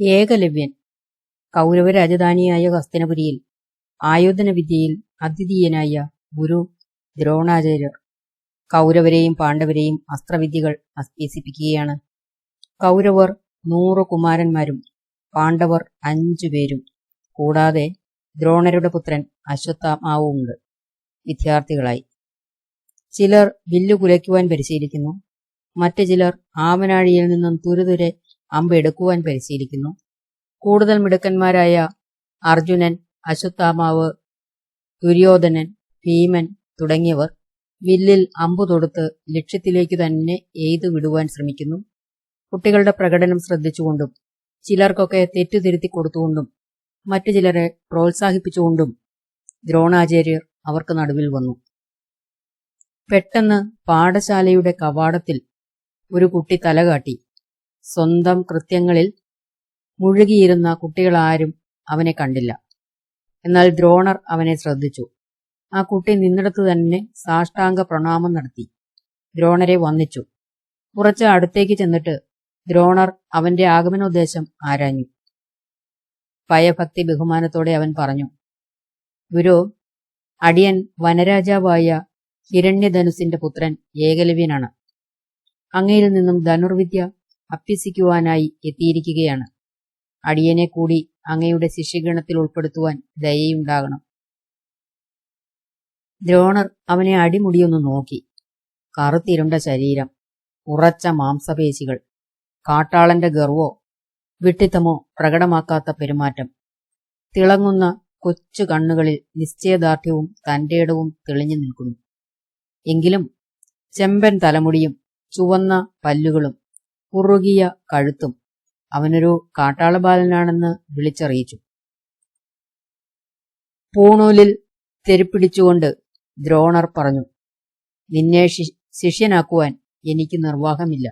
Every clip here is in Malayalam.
ഏകലവ്യൻ കൗരവ രാജധാനിയായ ഹസ്തനപുരിയിൽ ആയോധന വിദ്യയിൽ അദ്വിതീയനായ ഗുരു ദ്രോണാചാര്യർ. കൗരവരെയും പാണ്ഡവരെയും അസ്ത്രവിദ്യകൾ അഭ്യസിപ്പിക്കുകയാണ്. കൗരവർ നൂറ് കുമാരന്മാരും പാണ്ഡവർ അഞ്ചു പേരും. കൂടാതെ ദ്രോണരുടെ പുത്രൻ അശ്വത്ഥാമാവുമുണ്ട് വിദ്യാർത്ഥികളായി. ചിലർ വില്ലു കുലയ്ക്കുവാൻ പരിശീലിക്കുന്നു. മറ്റു ചിലർ ആവനാഴിയിൽ നിന്നും തുരുതുരെ അമ്പ് എടുക്കുവാൻ പരിശീലിക്കുന്നു കൂടുതൽ മിടുക്കന്മാരായ അർജുനൻ അശ്വത്ഥാമാവ് ദുര്യോധനൻ ഭീമൻ തുടങ്ങിയവർ വില്ലിൽ അമ്പു തൊടുത്ത് ലക്ഷ്യത്തിലേക്ക് തന്നെ എയ്തു വിടുവാൻ ശ്രമിക്കുന്നു. കുട്ടികളുടെ പ്രകടനം ശ്രദ്ധിച്ചുകൊണ്ടും ചിലർക്കൊക്കെ തെറ്റുതിരുത്തി കൊടുത്തുകൊണ്ടും മറ്റു ചിലരെ പ്രോത്സാഹിപ്പിച്ചുകൊണ്ടും ദ്രോണാചാര്യർ അവർക്ക് നടുവിൽ വന്നു. പെട്ടെന്ന് പാഠശാലയുടെ കവാടത്തിൽ ഒരു കുട്ടി തലകാട്ടി സ്വന്തം കൃത്യങ്ങളിൽ മുഴുകിയിരുന്ന കുട്ടികളാരും അവനെ കണ്ടില്ല. എന്നാൽ ദ്രോണർ അവനെ ശ്രദ്ധിച്ചു. ആ കുട്ടി നിന്നിടത്തു തന്നെ സാഷ്ടാംഗ പ്രണാമം നടത്തി. ദ്രോണരെ വന്നിച്ചു. കുറച്ച് അടുത്തേക്ക് ചെന്നിട്ട് ദ്രോണർ അവന്റെ ആഗമനോദ്ദേശം ആരാഞ്ഞു. ഭയഭക്തി ബഹുമാനത്തോടെ അവൻ പറഞ്ഞു ഗുരു അടിയൻ വനരാജാവായ ഹിരണ്യധനുസിന്റെ പുത്രൻ ഏകലവ്യനാണ്. അങ്ങയിൽ നിന്നും ധനുർവിദ്യ അഭ്യസിക്കുവാനായി എത്തിയിരിക്കുകയാണ്. അടിയനെ കൂടി അങ്ങയുടെ ശിഷ്യഗണത്തിൽ ഉൾപ്പെടുത്തുവാൻ ദയയുണ്ടാകണം. ദ്രോണർ അവനെ അടിമുടിയൊന്ന് നോക്കി. കറുത്തിരുണ്ട ശരീരം ഉറച്ച മാംസപേശികൾ കാട്ടാളന്റെ ഗർവോ വിട്ടിത്തമോ പ്രകടമാക്കാത്ത പെരുമാറ്റം. തിളങ്ങുന്ന കൊച്ചു കണ്ണുകളിൽ നിശ്ചയദാർഢ്യവും തന്റേടവും തെളിഞ്ഞു നിൽക്കുന്നു. എങ്കിലും ചെമ്പൻ തലമുടിയും ചുവന്ന പല്ലുകളും കുറുകിയ കഴുത്തും അവനൊരു കാട്ടാളബാലനാണെന്ന് വിളിച്ചറിയിച്ചു. പൂണൂലിൽ തെരുപ്പിടിച്ചുകൊണ്ട് ദ്രോണർ പറഞ്ഞു നിന്നെ ശിഷ്യനാക്കുവാൻ എനിക്ക് നിർവാഹമില്ല.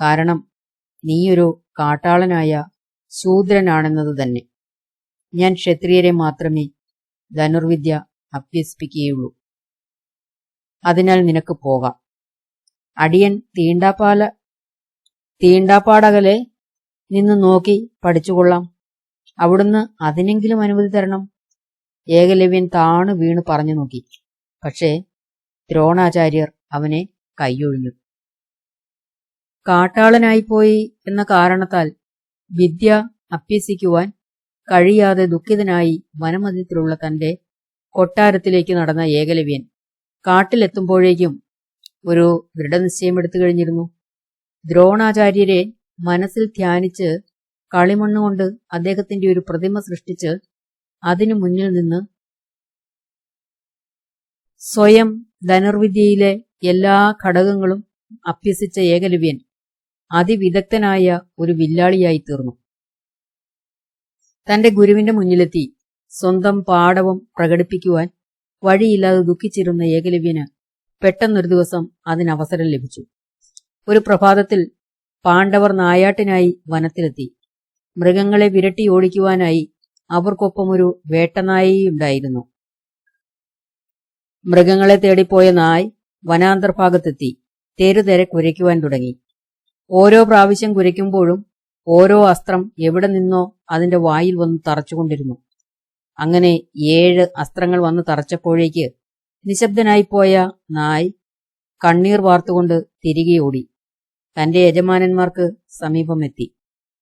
കാരണം നീയൊരു കാട്ടാളനായ ശൂദ്രനാണെന്നത് തന്നെ. ഞാൻ ക്ഷത്രിയരെ മാത്രമേ ധനുർവിദ്യ അഭ്യസിപ്പിക്കുകയുള്ളൂ. അതിനാൽ നിനക്ക് പോകാം. അടിയൻ തീണ്ടാപ്പാല തീണ്ടാപ്പാടകലെ നിന്ന് നോക്കി പഠിച്ചുകൊള്ളാം. അവിടുന്ന് അതിനെങ്കിലും അനുമതി തരണം. ഏകലവ്യൻ താണു വീണ് പറഞ്ഞു നോക്കി. പക്ഷേ ദ്രോണാചാര്യർ അവനെ കൈയൊഴിഞ്ഞു. കാട്ടാളനായിപ്പോയി എന്ന കാരണത്താൽ വിദ്യ അഭ്യസിക്കുവാൻ കഴിയാതെ ദുഃഖിതനായി വനമധ്യത്തിലുള്ള തന്റെ കൊട്ടാരത്തിലേക്ക് നടന്ന ഏകലവ്യൻ കാട്ടിലെത്തുമ്പോഴേക്കും ഒരു ദൃഢനിശ്ചയം എടുത്തു കഴിഞ്ഞിരുന്നു. ദ്രോണാചാര്യരെ മനസ്സിൽ ധ്യാനിച്ച് കളിമണ്ണുകൊണ്ട് അദ്ദേഹത്തിന്റെ ഒരു പ്രതിമ സൃഷ്ടിച്ച് അതിനു മുന്നിൽ നിന്ന് സ്വയം ധനുർവിദ്യയിലെ എല്ലാ ഘടകങ്ങളും അഭ്യസിച്ച ഏകലവ്യൻ അതിവിദഗ്ധനായ ഒരു വില്ലാളിയായി തീർന്നു തന്റെ ഗുരുവിന്റെ മുന്നിലെത്തി സ്വന്തം പാഠവും പ്രകടിപ്പിക്കുവാൻ വഴിയില്ലാതെ ദുഃഖിച്ചിരുന്ന ഏകലവ്യന് പെട്ടെന്നൊരു ദിവസം അതിനവസരം ലഭിച്ചു. ഒരു പ്രഭാതത്തിൽ പാണ്ഡവർ നായാട്ടിനായി വനത്തിലെത്തി. മൃഗങ്ങളെ വിരട്ടി ഓടിക്കുവാനായി അവർക്കൊപ്പം ഒരു വേട്ടനായിയുണ്ടായിരുന്നു. മൃഗങ്ങളെ തേടിപ്പോയ നായ് വനാന്തർഭാഗത്തെത്തി. തെരുതെരെ കുരയ്ക്കുവാൻ തുടങ്ങി. ഓരോ പ്രാവശ്യം കുരയ്ക്കുമ്പോഴും ഓരോ അസ്ത്രം എവിടെ നിന്നോ അതിന്റെ വായിൽ വന്ന് തറച്ചുകൊണ്ടിരുന്നു. അങ്ങനെ ഏഴ് അസ്ത്രങ്ങൾ വന്ന് തറച്ചപ്പോഴേക്ക് നിശബ്ദനായിപ്പോയ നായ് കണ്ണീർ വാർത്തുകൊണ്ട് തിരികെ ഓടി. തന്റെ യജമാനന്മാർക്ക് സമീപമെത്തി.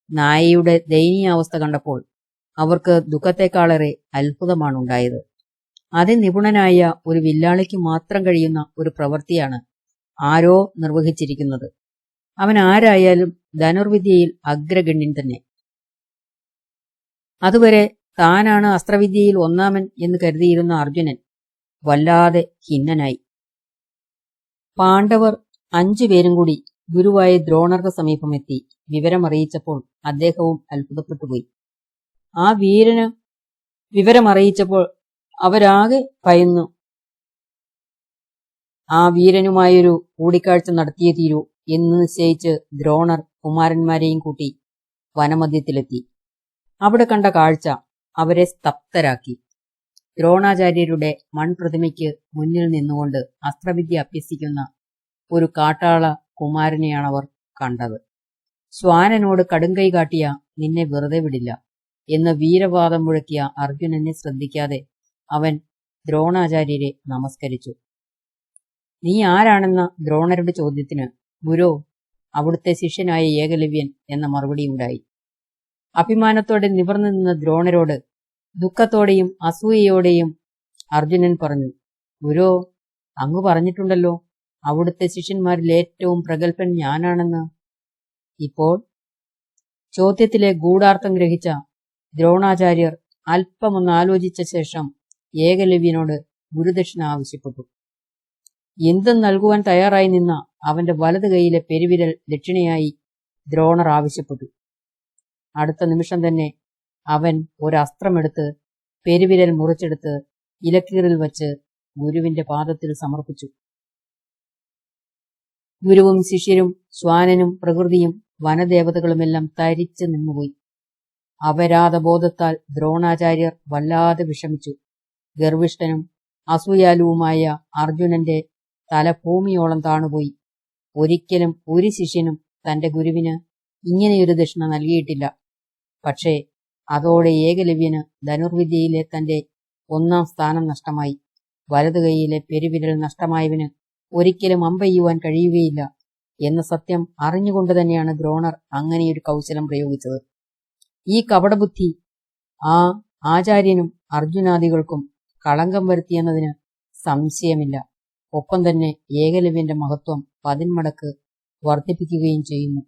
നായയുടെ ദയനീയാവസ്ഥ കണ്ടപ്പോൾ അവർക്ക് ദുഃഖത്തെക്കാളേറെ അത്ഭുതമാണ് ഉണ്ടായത് അതിനിപുണനായ ഒരു വില്ലാളിക്ക് മാത്രം കഴിയുന്ന ഒരു പ്രവൃത്തിയാണ് ആരോ നിർവഹിച്ചിരിക്കുന്നത്. അവൻ ആരായാലും ധനുർവിദ്യയിൽ അഗ്രഗണ്യൻ തന്നെ. അതുവരെ താനാണ് അസ്ത്രവിദ്യയിൽ ഒന്നാമൻ എന്ന് കരുതിയിരുന്ന അർജുനൻ വല്ലാതെ ഖിന്നനായി. പാണ്ഡവർ അഞ്ചു പേരും കൂടി ഗുരുവായ ദ്രോണർക്ക് സമീപമെത്തി. വിവരമറിയിച്ചപ്പോൾ അദ്ദേഹവും അത്ഭുതപ്പെട്ടുപോയി. ആ വീരന് വിവരമറിയിച്ചപ്പോൾ അവരാകെ ഭയന്നു. ആ വീരനുമായൊരു കൂടിക്കാഴ്ച നടത്തിയേ തീരൂ എന്ന് നിശ്ചയിച്ച് ദ്രോണർ കുമാരന്മാരെയും കൂട്ടി വനമധ്യത്തിലെത്തി. അവിടെ കണ്ട കാഴ്ച അവരെ സ്തബ്ധരാക്കി. ദ്രോണാചാര്യരുടെ മൺപ്രതിമയ്ക്ക് മുന്നിൽ നിന്നുകൊണ്ട് അസ്ത്രവിദ്യ അഭ്യസിക്കുന്ന ഒരു കാട്ടാള കുമാരനെയാണവർ കണ്ടത്. സ്വാനനോട് കടുങ്കൈ കാട്ടിയ നിന്നെ വെറുതെ വിടില്ല എന്ന് വീരവാദം മുഴക്കിയ അർജുനനെ ശ്രദ്ധിക്കാതെ അവൻ ദ്രോണാചാര്യരെ നമസ്കരിച്ചു. നീ ആരാണെന്ന ദ്രോണരുടെ ചോദ്യത്തിന് ഗുരു അവിടുത്തെ ശിഷ്യനായ ഏകലവ്യൻ എന്ന മറുപടിയുണ്ടായി അഭിമാനത്തോടെ നിവർന്നു നിന്ന ദ്രോണരോട് ദുഃഖത്തോടെയും അസൂയയോടെയും അർജുനൻ പറഞ്ഞു ഗുരു അങ്ങ് പറഞ്ഞിട്ടുണ്ടല്ലോ അവിടുത്തെ ശിഷ്യന്മാരിൽ ഏറ്റവും പ്രഗത്ഭൻ ഞാനാണെന്ന്. ഇപ്പോൾ ചോദ്യത്തിലെ ഗൂഢാർത്ഥം ഗ്രഹിച്ച ദ്രോണാചാര്യർ അല്പമൊന്ന് ആലോചിച്ച ശേഷം ഏകലവ്യനോട് ഗുരുദക്ഷിണ ആവശ്യപ്പെട്ടു. എന്തും നൽകുവാൻ തയ്യാറായി നിന്ന അവന്റെ വലത് കൈയിലെ പെരുവിരൽ ദക്ഷിണയായി ദ്രോണർ ആവശ്യപ്പെട്ടു. അടുത്ത നിമിഷം തന്നെ അവൻ ഒരസ്ത്രമെടുത്ത് പെരുവിരൽ മുറിച്ചെടുത്ത് ഇലക്കീറിൽ വച്ച് ഗുരുവിന്റെ പാദത്തിൽ സമർപ്പിച്ചു. ഗുരുവും ശിഷ്യരും സ്വാനനും പ്രകൃതിയും വനദേവതകളുമെല്ലാം തരിച്ചു നിന്നുപോയി. അപരാധബോധത്താൽ ദ്രോണാചാര്യർ വല്ലാതെ വിഷമിച്ചു. ഗർവിഷ്ഠനും അസൂയാലുവുമായ അർജുനന്റെ തല ഭൂമിയോളം താണുപോയി. ഒരിക്കലും ഒരു ശിഷ്യനും തന്റെ ഗുരുവിന് ഇങ്ങനെയൊരു ദക്ഷിണ നൽകിയിട്ടില്ല. പക്ഷേ അതോടെ ഏകലവ്യന് ധനുർവിദ്യയിലെ തന്റെ ഒന്നാം സ്ഥാനം നഷ്ടമായി. വലതു കൈയിലെ പെരുവിരൽ നഷ്ടമായവന് ഒരിക്കലും അമ്പെയ്യുവാൻ കഴിയുകയില്ല എന്ന സത്യം അറിഞ്ഞുകൊണ്ട് തന്നെയാണ് ദ്രോണർ അങ്ങനെയൊരു കൗശലം പ്രയോഗിച്ചത്. ഈ കപടബുദ്ധി ആ ആചാര്യനും അർജുനാദികൾക്കും കളങ്കം വരുത്തിയെന്നതിന് സംശയമില്ല. ഒപ്പം തന്നെ ഏകലവ്യന്റെ മഹത്വം പതിന്മടക്ക് വർദ്ധിപ്പിക്കുകയും ചെയ്യുന്നു.